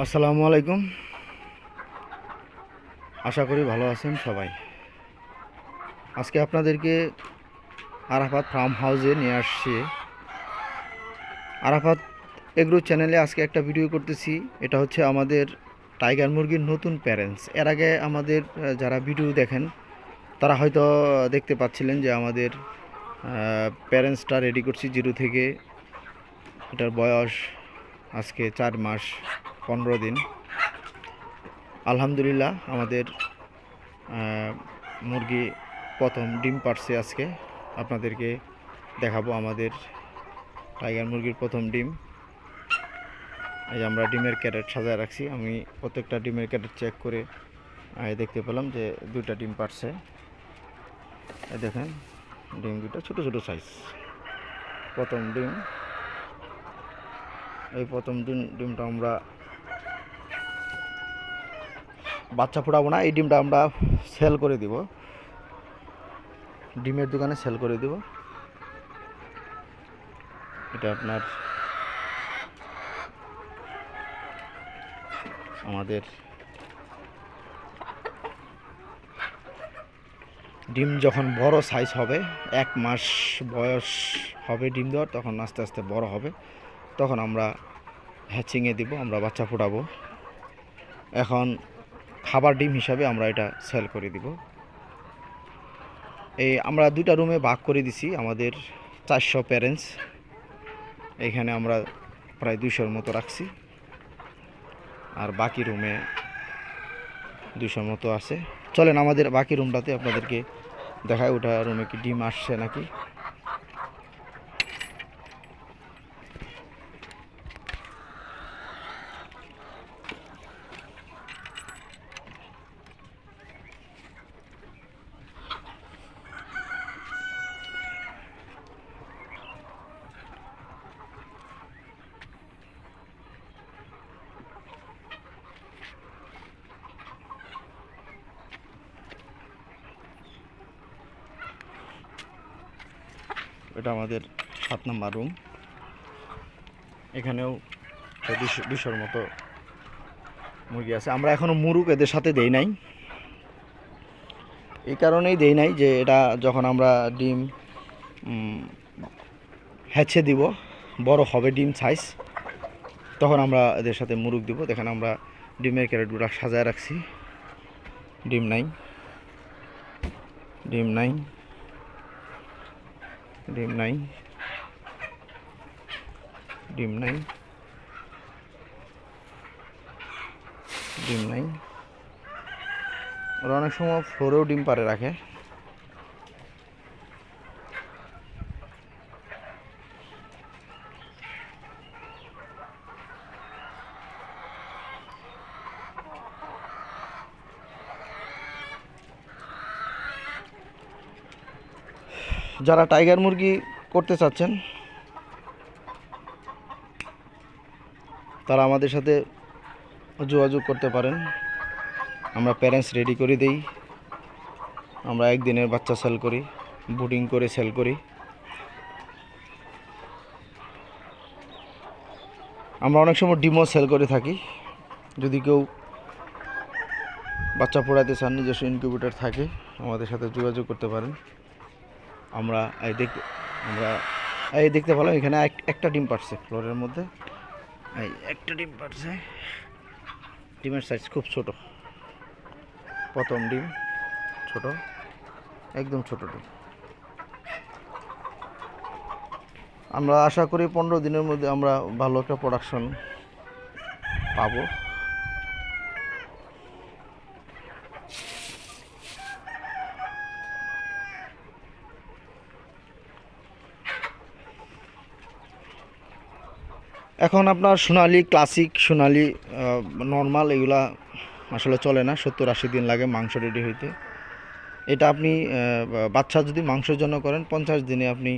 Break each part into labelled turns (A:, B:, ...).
A: আসসালামু আলাইকুম। আশা করি ভালো আছেন সবাই। আজকে আপনাদেরকে আরাফাত ফার্ম হাউসে নিয়ে আসছি। আরাফাত এগ্রো চ্যানেলে আজকে একটা ভিডিও করতেছি। এটা হচ্ছে আমাদের টাইগার মুরগির নতুন প্যারেন্টস। এর আগে আমাদের যারা ভিডিও দেখেন, তারা হয়তো দেখতে পাচ্ছিলেন যে আমাদের প্যারেন্টসটা রেডি করছি জিরো থেকে। এটার বয়স আজকে চার মাস। পনেরো দিন। আলহামদুলিল্লাহ, আমাদের মুরগি প্রথম ডিম পারছে আজকে। আপনাদেরকে দেখাবো আমাদের টাইগার মুরগির প্রথম ডিম। এই আমরা ডিমের ক্যারেট সাজায় রাখছি। আমি প্রত্যেকটা ডিমের ক্যারেট চেক করে দেখতে পেলাম যে দুইটা ডিম পারছে। দেখেন, ডিম দুটো ছোটো ছোটো সাইজ প্রথম ডিম, এই প্রথম ডিম, ডিমটা আমরা বাচ্চা ফোটাবো না, এই ডিমটা আমরা সেল করে দিব। ডিমের দোকানে সেল করে দিব। এটা আপনার আমাদের ডিম যখন বড় সাইজ হবে, এক মাস বয়স হবে ডিম দেওয়ার, তখন আস্তে আস্তে বড় হবে। তখন আমরা হ্যাচিংয়ে দিব, আমরা বাচ্চা ফোটাবো। এখন খাবার ডিম হিসাবে আমরা এটা সেল করে দিব। এই আমরা দুইটা রুমে ভাগ করে দিছি, আমাদের চারশো প্যারেন্টস এইখানে আমরা প্রায় দুশোর মতো রাখছি। আর বাকি রুমে দুশোর মতো আছে। চলেন আমাদের বাকি রুমটাতে আপনাদেরকে দেখায় ওটা রুমে কি ডিম আসছে নাকি? এটা আমাদের সাত নম্বর রুম এখানেও দুশোর মতো মুরগি আছে। আমরা এখনও মুরুগ এদের সাথে দেই নাই। এই কারণেই দেই নাই যে এটা যখন আমরা ডিম হ্যাচে দিব, বড় হবে ডিম সাইজ তখন আমরা এদের সাথে মুরুগ দিব। দেখেন আমরা ডিমের ক্যারেটগুলো সাজায় রাখছি। ডিম নাই। ডিম নাই। ডিম নাই। ডিম নাই। ডিম নাই। ওরা অনেক সময় ফ্লোরেও ডিম পারে রাখে। যারা টাইগার মুরগি করতে চাচ্ছেন, তারা আমাদের সাথে যোগাযোগ করতে পারেন। আমরা প্যারেন্টস রেডি করে দেই। আমরা একদিনের বাচ্চা সেল করি বুডিং করে সেল করি। আমরা অনেক সময় ডিমও সেল করে থাকি। যদি কেউ বাচ্চা পড়াতে চান, নিজস্ব ইনকিউবেটর থাকে, আমাদের সাথে যোগাযোগ করতে পারেন। আমরা, এই দেখ আমরা, এই দেখতে পেলাম, এখানে এক- একটা ডিম পারছে ফ্লোরের মধ্যে। এই একটা ডিম পারছে ডিমের সাইজ খুব ছোট। প্রথম ডিম, ছোট, একদম ছোট ডিম। আমরা আশা করি পনেরো দিনের মধ্যে আমরা ভালো একটা প্রোডাকশন পাবো। এখন আপনার সোনালি ক্লাসিক সোনালি নর্মাল এগুলা আসলে চলে না। সত্তর আশি দিন লাগে মাংস রেডি হইতে। এটা আপনি বাচ্চা যদি মাংসের জন্য করেন, পঞ্চাশ দিনে আপনি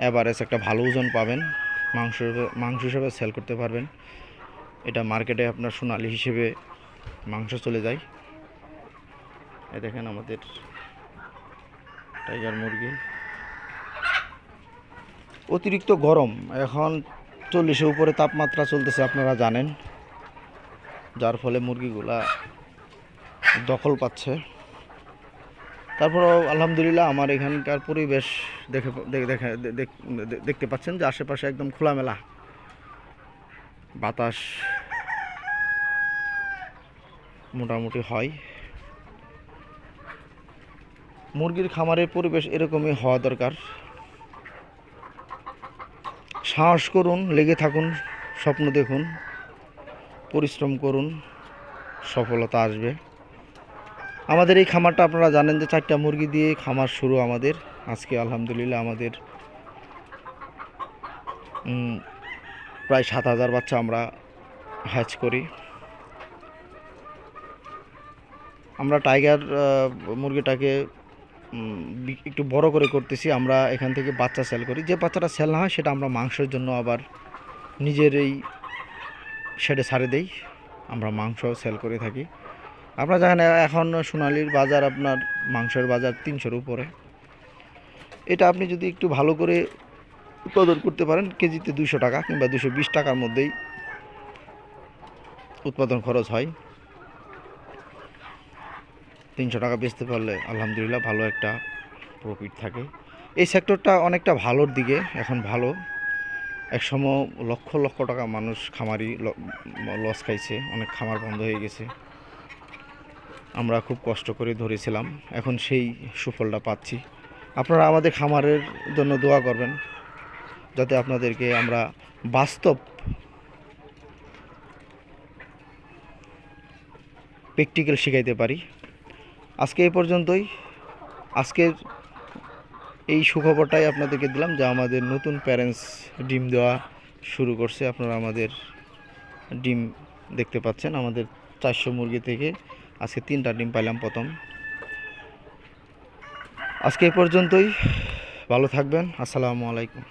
A: অ্যাভারেজ একটা ভালো ওজন পাবেন। মাংস মাংস হিসেবে সেল করতে পারবেন। এটা মার্কেটে আপনার সোনালি হিসেবে মাংস চলে যায়। এ দেখেন আমাদের টাইগার মুরগি। অতিরিক্ত গরম। এখন চল্লিশের উপরে তাপমাত্রা চলতেছে আপনারা জানেন, যার ফলে মুরগিগুলা দখল পাচ্ছে। তারপরেও আলহামদুলিল্লাহ আমার এখানকার পরিবেশ দেখে দেখে, দেখে- দেখ- দেখ- দেখতে পাচ্ছেন যে আশেপাশে একদম খোলামেলা বাতাস মোটামুটি হয়। মুরগির খামারের পরিবেশ এরকমই হওয়া দরকার। সাহস করুন, লেগে থাকুন, স্বপ্ন দেখুন, পরিশ্রম করুন, সফলতা আসবে। আমাদের এই খামারটা আপনারা জানেন যে চারটা মুরগি দিয়ে খামার শুরু আমাদের। আজকে আলহামদুলিল্লাহ আমাদের প্রায় সাত হাজার বাচ্চা আমরা হ্যাচ করি। আমরা টাইগার মুরগিটাকে একটু বড় করে করতেছি, আমরা এখান থেকে বাচ্চা সেল করি। যে বাচ্চাটা সেল না হয়, সেটা আমরা মাংসের জন্য আবার নিজের এই শেডে ছাড়ে দেই, আমরা মাংস সেল করে থাকি। আপনারা জানেন এখন সোনালির বাজার আপনার মাংসের বাজার তিনশোর উপরে। এটা আপনি যদি একটু ভালো করে উৎপাদন করতে পারেন, কেজিতে দুশো টাকা কিংবা দুশো বিশ টাকার মধ্যেই উৎপাদন খরচ হয়। তিনশো টাকা বেচতে পারলে আলহামদুলিল্লাহ ভালো একটা প্রফিট থাকে। এই সেক্টরটা অনেকটা ভালোর দিকে, এখন ভালো। একসময় লক্ষ লক্ষ টাকা মানুষ খামারি লস খাইছে, অনেক খামার বন্ধ হয়ে গেছে। আমরা খুব কষ্ট করে ধরেছিলাম, এখন সেই সুফলটা পাচ্ছি। আপনারা আমাদের খামারের জন্য দোয়া করবেন, যাতে আপনাদেরকে আমরা বাস্তব প্র্যাকটিক্যাল শেখাইতে পারি। আজকে এই পর্যন্তই। আজকের এই সুখবরটাই আপনাদেরকে দিলাম যে আমাদের নতুন প্যারেন্টস ডিম দেওয়া শুরু করছে। আপনারা আমাদের ডিম দেখতে পাচ্ছেন, আমাদের চারশো মুরগি থেকে আজকে তিনটা ডিম পাইলাম প্রথম। আজকে এই পর্যন্তই। ভালো থাকবেন। আসসালামু আলাইকুম।